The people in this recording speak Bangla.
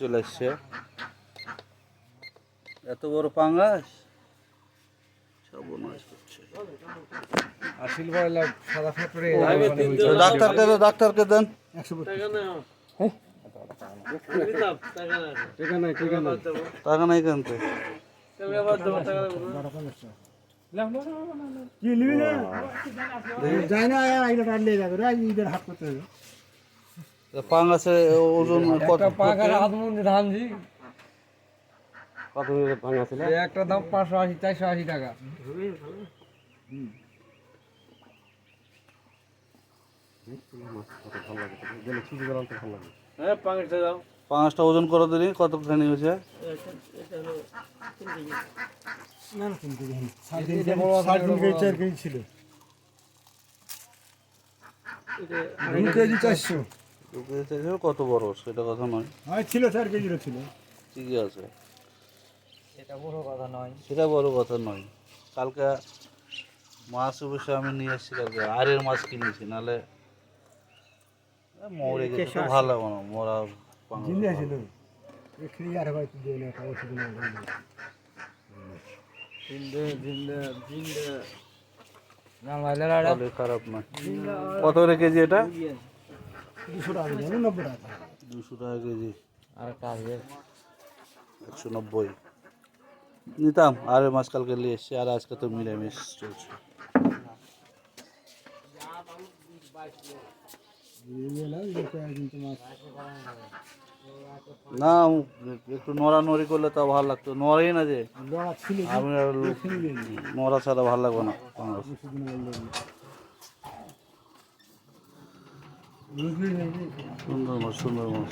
চলে এসছে এত বড় পাঙ্গাস ডাক্তারকে দেন ডাক্তারকে দেন টেকা নাই কেন তো কি না যাই না আইলে যাবে রে ঈদের হাত করতে হবে পাঙ্গাসের ওজন কত একটা পাকার হাত মন্দির ধানজি কত পাঙ্গাস ছিল? এই একটা দাম পাঁচশো আশি চারশো আশি টাকা। পাঙ্গাসটা ওজন করে দিলি কতখানি হয়েছে না না তিন কেজি সাড়ে তিন কেজি সাড়ে তিন কেজি চার কেজি ছিল। কেজি চারশো। দু কেজি চাইছে, কত বড়? সেটা কথা নয়। হ্যাঁ ছিল চার কেজিরও ছিল। ঠিকই আছে। এটা বড় কথা নয়। সেটা বড় কথা নয়। কালকে মাছ অবশ্য আমি নিয়ে এসেছি কালকে। আরের মাছ কিনেছি নাহলে মরে গেছে ভালো লাগবে না মরা খারাপ নয়। কত করে কেজি এটা? দুশো টাকা জানো নব্বই টাকা দুশো টাকা কেজি। আর একটা আসবে একশো নব্বই। নিতাম আরে মাছ কালকে নিয়ে এসছি আর আজকে তো নিরামিষ চলছে। না একটু নড়ানড়ি করলে তাও ভালো লাগতো। নড়েই না যে। আমি নড়া ছাড়া ভালো লাগবে না। Ondan olmaz, ondan olmaz.